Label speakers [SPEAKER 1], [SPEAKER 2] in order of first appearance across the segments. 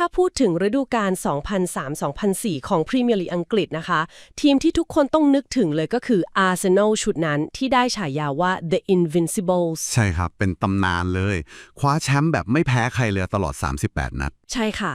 [SPEAKER 1] ถ้าพูดถึงฤดูกาล 2003-2004 ของพรีเมียร์ลีกอังกฤษนะคะ ทีมที่ทุกคนต้องนึกถึงเลยก็คืออาร์เซนอลชุดนั้นที่ได้ฉายาว่า The Invincibles
[SPEAKER 2] ใช่ครับ เป็นตำนานเลย คว้าแชมป์แบบไม่แพ้ใครเลยตลอด 38 นัด
[SPEAKER 1] ใช่ค่ะ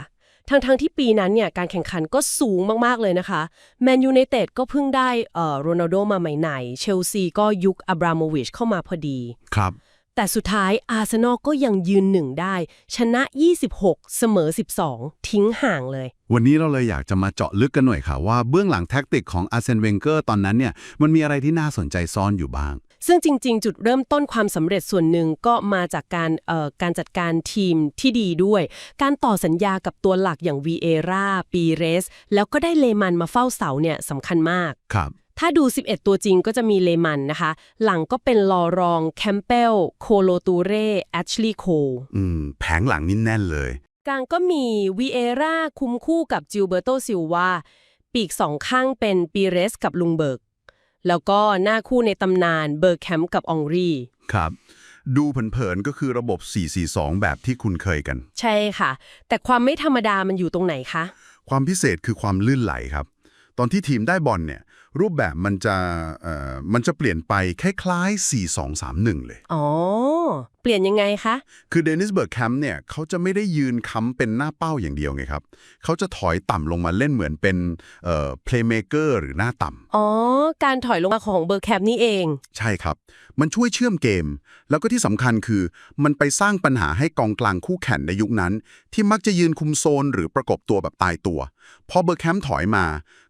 [SPEAKER 1] ทั้งๆทที่ปีนั้นเนี่ยการแข่งขันก็สูงมาก ๆ เลยนะคะแมนยูไนเต็ดก็เพิ่งได้เอ่อโรนัลโดมาใหม่ๆเชลซีก็ยุคอับราโมวิชเข้ามาพอดี
[SPEAKER 2] ครับ
[SPEAKER 1] แต่สุดท้ายอาร์เซนอลก็ยังยืนหนึ่งได้ ชนะ 26 เสมอ 12 ทิ้งห่างเลย
[SPEAKER 2] วันนี้เราเลยอยากจะมาเจาะลึกกันหน่อยค่ะ ว่าเบื้องหลังแท็กติกของอาร์เซนเวนเกอร์ตอนนั้นเนี่ยมันมีอะไรที่น่าสนใจซ่อนอยู่บ้าง
[SPEAKER 1] ซึ่งจริง ๆ จุดเริ่มต้นความสำเร็จส่วนหนึ่งก็มาจากการเอ่อการจัดการทีมที่ดีด้วย การต่อสัญญากับตัวหลักอย่างวีเอราปีเรส แล้วก็ได้เลมันมาเฝ้าเสาเนี่ยสำคัญมาก
[SPEAKER 2] ครับ
[SPEAKER 1] ถ้าดู 11 ตัวจริงก็จะมีเลมันนะคะ หลังก็เป็นลอรอง แคมเปล โคโลตูเรแอชลีย์โค
[SPEAKER 2] อืม แผงหลังนี่แน่นเลย
[SPEAKER 1] กลางก็มีวีเอราคุมคู่กับจิลเบอร์โตซิลวาปีกสองข้างเป็นปีเรสกับลุงเบิร์ก แล้วก็หน้าคู่ในตำนานเบอร์แคมป์กับองรี
[SPEAKER 2] ครับ ดูเผินๆก็คือระบบ 442 แบบที่คุณเคยกัน
[SPEAKER 1] ใช่ค่ะ แต่ความไม่ธรรมดามันอยู่ตรงไหนคะ
[SPEAKER 2] ความพิเศษคือความลื่นไหลครับ ตอนที่ทีมได้บอลเนี่ย รูปแบบมันจะเอ่อมันจะเปลี่ยนไปคล้ายๆ 4-2-3-1 เลย
[SPEAKER 1] อ๋อ เปลี่ยนยังไงคะ
[SPEAKER 2] คือเดนิสเบิร์กแคมป์เนี่ยเขาจะไม่ได้ยืนค้ำเป็นหน้าเป้าอย่างเดียวไงครับ เขาจะถอยต่ำลงมาเล่นเหมือนเป็นเอ่อเพลย์เมเกอร์หรือหน้าต่ำ
[SPEAKER 1] อ๋อ การถอยลงมาของเบอร์แคมป์นี่เอง
[SPEAKER 2] ใช่ครับ มันช่วยเชื่อมเกม แล้วก็ที่สำคัญคือ มันไปสร้างปัญหาให้กองกลางคู่แข่งในยุคนั้น ที่มักจะยืนคุมโซนหรือประกบตัวแบบตายตัว พอเบอร์แคมป์ถอยมา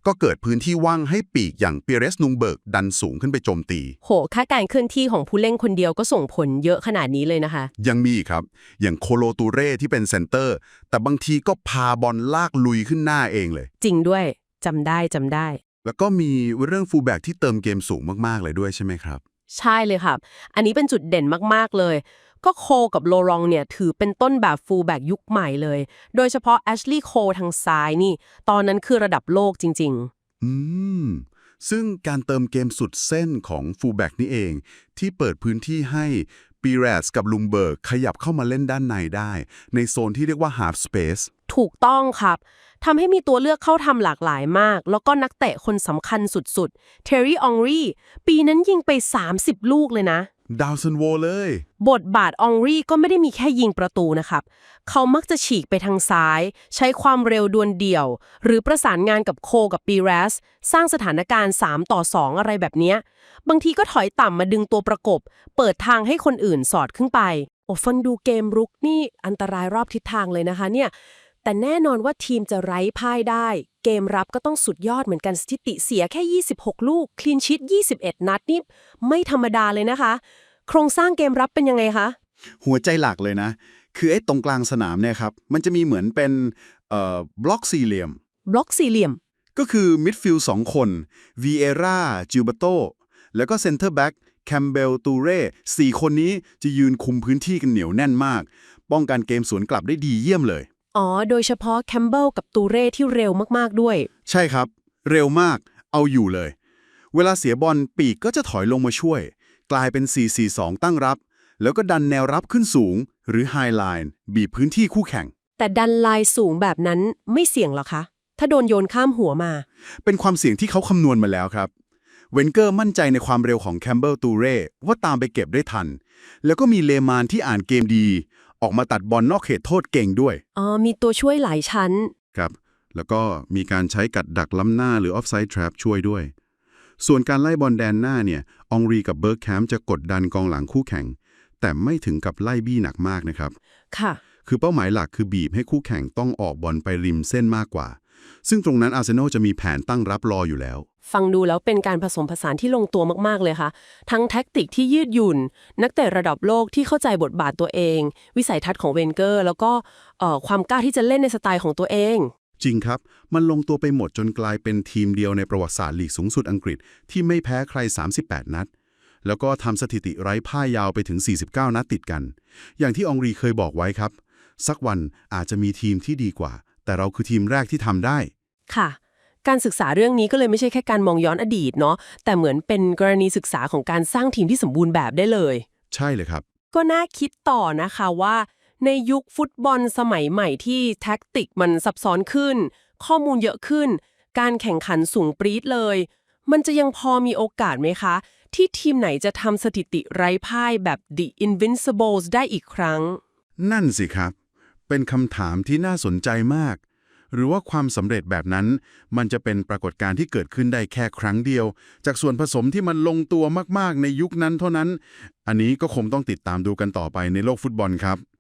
[SPEAKER 2] ก็เกิดพื้นที่ว่างให้ปีกอย่างปีเรสนุงเบิร์กดันสูงขึ้นไปโจมตี
[SPEAKER 1] โห ค่าการเคลื่อนที่ของผู้เล่นคนเดียวก็ส่งผลเยอะขนาดนี้เลยนะคะ
[SPEAKER 2] ยังมีอีกครับ อย่างโคโลตูเร่ที่เป็นเซนเตอร์ แต่บางทีก็พาบอลลากลุยขึ้นหน้าเองเลย
[SPEAKER 1] จริงด้วยจำได้จำได้
[SPEAKER 2] แล้วก็มีเรื่องฟูลแบ็กที่เติมเกมสูงมากๆเลยด้วยใช่ไหมครับ
[SPEAKER 1] ใช่เลยครับ อันนี้เป็นจุดเด่นมากๆเลย ก็โคกับโลรองเนี่ยถือเป็นต้นแบบฟูลแบ็กยุคใหม่เลย โดยเฉพาะแอชลีย์โคทางซ้ายนี่ ตอนนั้นคือระดับโลกจริง
[SPEAKER 2] อืมซึ่งการเติมเกมสุดเส้นของฟูลแบ็กนี่เอง ที่เปิดพื้นที่ให้ ปีแรสกับลุงเบิร์กขยับเข้ามาเล่นด้านในได้ ในโซนที่เรียกว่า half space
[SPEAKER 1] ถูกต้องครับทำให้มีตัวเลือกเข้าทำหลากหลายมาก แล้วก็นักเตะคนสำคัญสุดๆ เทอร์รี่องรี ปีนั้นยิงไป 30 ลูกเลยนะ
[SPEAKER 2] ดาวซันโวเลย
[SPEAKER 1] บทบาทองรีก็ไม่ได้มีแค่ยิงประตูนะครับ เขามักจะฉีกไปทางซ้าย ใช้ความเร็วดวลเดี่ยว หรือประสานงานกับโคกับปีแรส สร้างสถานการณ์ 3 ต่อ 2 อะไรแบบนี้ บางทีก็ถอยต่ำมาดึงตัวประกบ เปิดทางให้คนอื่นสอดขึ้นไป โอ้ฟังดูเกมรุกนี่อันตรายรอบทิศทางเลยนะคะเนี่ย แต่แน่นอนว่าทีมจะไร้พ่ายได้ เกมรับก็ต้องสุดยอดเหมือนกันสถิติเสียแค่ 26 ลูก คลีนชิต 21 นัดนี่ไม่ธรรมดาเลยนะคะ โครงสร้างเกมรับเป็นยังไงคะ
[SPEAKER 3] หัวใจหลักเลยนะ คือไอ้ตรงกลางสนามเนี่ยครับ มันจะมีเหมือนเป็นเอ่อบล็อกสี่เหลี่ยม
[SPEAKER 1] บล็อกสี่เหลี่ยม
[SPEAKER 3] ก็คือมิดฟิลด์สองคนวีเอราจิลเบโตแล้วก็เซนเตอร์แบ็กแคมเบลตูเร่สี่คนนี้จะยืนคุมพื้นที่กันเหนียวแน่นมาก ป้องกันเกมสวนกลับได้ดีเยี่ยมเลย
[SPEAKER 1] อ๋อ โดยเฉพาะแคมเบลกับตูเร่ที่เร็วมากๆด้วย
[SPEAKER 3] ใช่ครับ เร็วมาก เอาอยู่เลย เวลาเสียบอลปีกก็จะถอยลงมาช่วย กลายเป็น 4-4-2 ตั้งรับ แล้วก็ดันแนวรับขึ้นสูง หรือไฮไลน์บีบพื้นที่คู่แข่ง
[SPEAKER 1] แต่ดันลายสูงแบบนั้นไม่เสี่ยงหรอคะ ถ้าโดนโยนข้ามหัวมา
[SPEAKER 3] เป็นความเสี่ยงที่เขาคำนวณมาแล้วครับ เวนเกอร์มั่นใจในความเร็วของแคมเบลตูเร่ว่าตามไปเก็บได้ทัน แล้วก็มีเลมานที่อ่านเกมดี ออกมาตัดบอลนอกเขตโทษเก่งด้วย
[SPEAKER 1] อ๋อมีตัวช่วยหลายชั้น
[SPEAKER 2] ครับ แล้วก็มีการใช้กัดดักล้ำหน้าหรือ offside trap ช่วยด้วย ส่วนการไล่บอลแดนหน้าเนี่ยองรีกับเบิร์กแคมป์จะกดดันกองหลังคู่แข่ง แต่ไม่ถึงกับไล่บี้หนักมากนะครับ
[SPEAKER 1] ค่ะ
[SPEAKER 2] คือเป้าหมายหลักคือบีบให้คู่แข่งต้องออกบอลไปริมเส้นมากกว่า ซึ่งตรงนั้นอาร์เซนอลจะมีแผนตั้งรับรออยู่แล้ว
[SPEAKER 1] ฟังดูแล้วเป็นการผสมผสานที่ลงตัวมากๆเลยค่ะ ทั้งแท็กติกที่ยืดหยุ่น นักเตะระดับโลกที่เข้าใจบทบาทตัวเอง วิสัยทัศน์ของเวนเกอร์ แล้วก็เอ่อความกล้าที่จะเล่นในสไตล์ของตัวเอง
[SPEAKER 2] จริงครับ มันลงตัวไปหมดจนกลายเป็นทีมเดียวในประวัติศาสตร์ลีกสูงสุดอังกฤษ ที่ไม่แพ้ใคร 38 นัดแล้วก็ทำสถิติไร้พ่ายยาวไปถึง 49 นัดติดกัน อย่างที่องรีเคยบอกไว้ครับ สักวันอาจจะมีทีมที่ดีกว่า แต่เราคือทีมแรกที่ทำได้
[SPEAKER 1] ค่ะ การศึกษาเรื่องนี้ก็เลยไม่ใช่แค่การมองย้อนอดีตเนาะแต่เหมือนเป็นกรณีศึกษาของการสร้างทีมที่สมบูรณ์แบบได้เลย
[SPEAKER 2] ใช่เลยครับ
[SPEAKER 1] ก็น่าคิดต่อนะคะว่า ในยุคฟุตบอลสมัยใหม่ที่แท็กติกมันซับซ้อนขึ้น ข้อมูลเยอะขึ้น การแข่งขันสูงปรี๊ดเลย มันจะยังพอมีโอกาสไหมคะ ที่ทีมไหนจะทำสถิติไร้พ่ายแบบ The Invincibles ได้อีกครั้ง
[SPEAKER 2] นั่นสิครับ เป็นคำถามที่น่าสนใจมาก หรือว่าความสำเร็จแบบนั้น มันจะเป็นปรากฏการณ์ที่เกิดขึ้นได้แค่ครั้งเดียว จากส่วนผสมที่มันลงตัวมากๆ ในยุคนั้นเท่านั้น อันนี้ก็คงต้องติดตามดูกันต่อไปในโลกฟุตบอลครับ